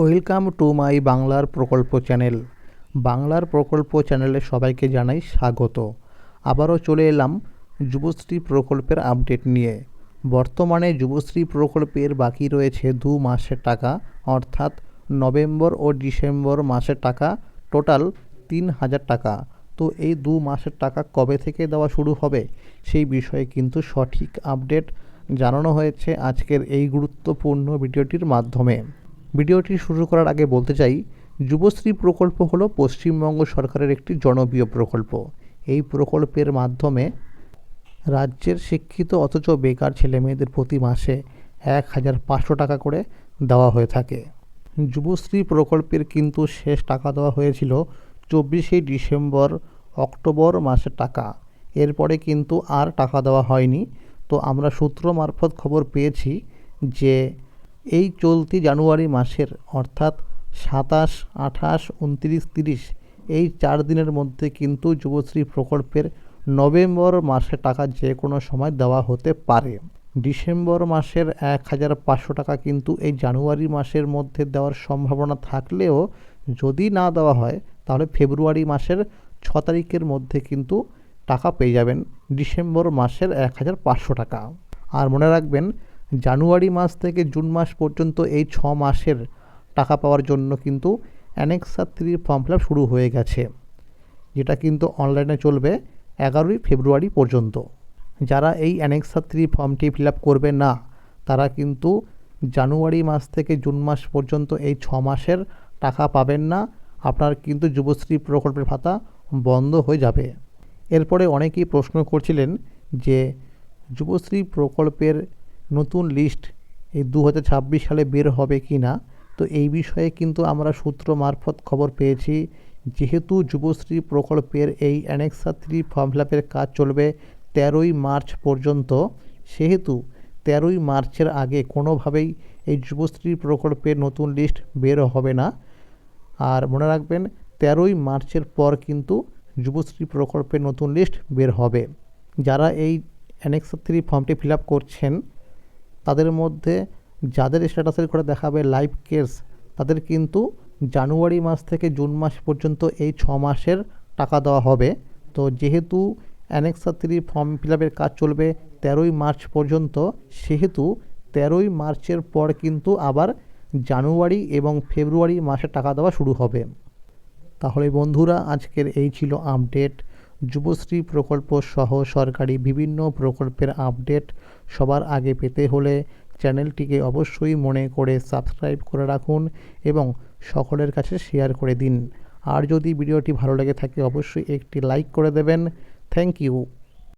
Welcome to my বাংলার প্রকল্প channel. বাংলার প্রকল্প চ্যানেলে সবাইকে জানাই স্বাগত। আবারও চলে এলাম যুবশ্রী প্রকল্পের আপডেট নিয়ে। বর্তমানে যুবশ্রী প্রকল্পের বাকি রয়েছে দু মাসের টাকা, অর্থাৎ নভেম্বর ও ডিসেম্বর মাসের টাকা, টোটাল তিন হাজার টাকা। তো এই দু মাসের টাকা কবে থেকে দেওয়া শুরু হবে, সেই বিষয়ে কিন্তু সঠিক আপডেট জানানো হয়েছে আজকের এই গুরুত্বপূর্ণ ভিডিওটির মাধ্যমে। ভিডিওটি শুরু করার আগে বলতে চাই, যুবশ্রী প্রকল্প হলো পশ্চিমবঙ্গ সরকারের একটি জনপ্রিয় প্রকল্প। এই প্রকল্পের মাধ্যমে রাজ্যের শিক্ষিত অথচ বেকার ছেলেমেয়েদের প্রতি মাসে এক হাজার পাঁচশো টাকা করে দেওয়া হয়ে থাকে। যুবশ্রী প্রকল্পের কিন্তু শেষ টাকা দেওয়া হয়েছিল চব্বিশে ডিসেম্বর অক্টোবর মাসের টাকা। এরপরে কিন্তু আর টাকা দেওয়া হয়নি। তো আমরা সূত্র মারফত খবর পেয়েছি যে এই চলতি জানুয়ারি মাসের, অর্থাৎ সাতাশ, আঠাশ, উনত্রিশ, তিরিশ, এই চার দিনের মধ্যে কিন্তু যুবশ্রী প্রকল্পের নভেম্বর মাসে টাকা যে কোনো সময় দেওয়া হতে পারে। ডিসেম্বর মাসের এক হাজার পাঁচশো টাকা কিন্তু এই জানুয়ারি মাসের মধ্যে দেওয়ার সম্ভাবনা থাকলেও যদি না দেওয়া হয়, তাহলে ফেব্রুয়ারি মাসের ছ তারিখের মধ্যে কিন্তু টাকা পেয়ে যাবেন ডিসেম্বর মাসের এক হাজার পাঁচশো টাকা। আর মনে রাখবেন জানুয়ারি মাস থেকে জুন মাস পর্যন্ত এই ছ মাসের টাকা পাওয়ার জন্য কিন্তু অ্যানেক্সা থ্রির ফর্ম ফিল শুরু হয়ে গেছে, যেটা কিন্তু অনলাইনে চলবে এগারোই ফেব্রুয়ারি পর্যন্ত। যারা এই অ্যানেক্সা থ্রি ফর্মটি ফিল করবে না, তারা কিন্তু জানুয়ারি মাস থেকে জুন মাস পর্যন্ত এই ছ মাসের টাকা পাবেন না, আপনার কিন্তু যুবশ্রী প্রকল্পের ভাতা বন্ধ হয়ে যাবে। এরপরে অনেকেই প্রশ্ন করছিলেন যে যুবশ্রী প্রকল্পের নতুন লিস্ট এই দু হাজার ছাব্বিশ সালে বের হবে কি না তো এই বিষয়ে কিন্তু আমরা সূত্র মারফত খবর পেয়েছি। যেহেতু যুবশ্রী প্রকল্পের এই অ্যানেক্সা থ্রি ফর্ম ফিল কাজ চলবে তেরোই মার্চ পর্যন্ত, সেহেতু তেরোই মার্চের আগে কোনোভাবেই এই যুবশ্রী প্রকল্পের নতুন লিস্ট বের হবে না। আর মনে রাখবেন, তেরোই মার্চের পর কিন্তু যুবশ্রী প্রকল্পের নতুন লিস্ট বের হবে। যারা এই অ্যানেক্সা থ্রি ফর্মটি ফিল করছেন তাদের মধ্যে যাদের স্ট্যাটাসের করে দেখাবে লাইভ কেস তাদের কিন্তু জানুয়ারি মাস থেকে জুন মাস পর্যন্ত এই ছ মাসের টাকা দেওয়া হবে। তো যেহেতু অ্যানেক্সা থ্রি ফর্ম ফিল আপের কাজ চলবে তেরোই মার্চ পর্যন্ত, সেহেতু তেরোই মার্চের পর কিন্তু আবার জানুয়ারি এবং ফেব্রুয়ারি মাসে টাকা দেওয়া শুরু হবে। তাহলে বন্ধুরা, আজকের এই ছিল আপডেট যুবশ্রী প্রকল্প সহ সরকারি বিভিন্ন প্রকল্পের আপডেট সবার আগে পেতে হলে চ্যানেলটিকে অবশ্যই মনে করে সাবস্ক্রাইব করে রাখুন এবং সকলের কাছে শেয়ার করে দিন। আর যদি ভিডিওটি ভালো লেগে থাকে, অবশ্যই একটি লাইক করে দেবেন। Thank you.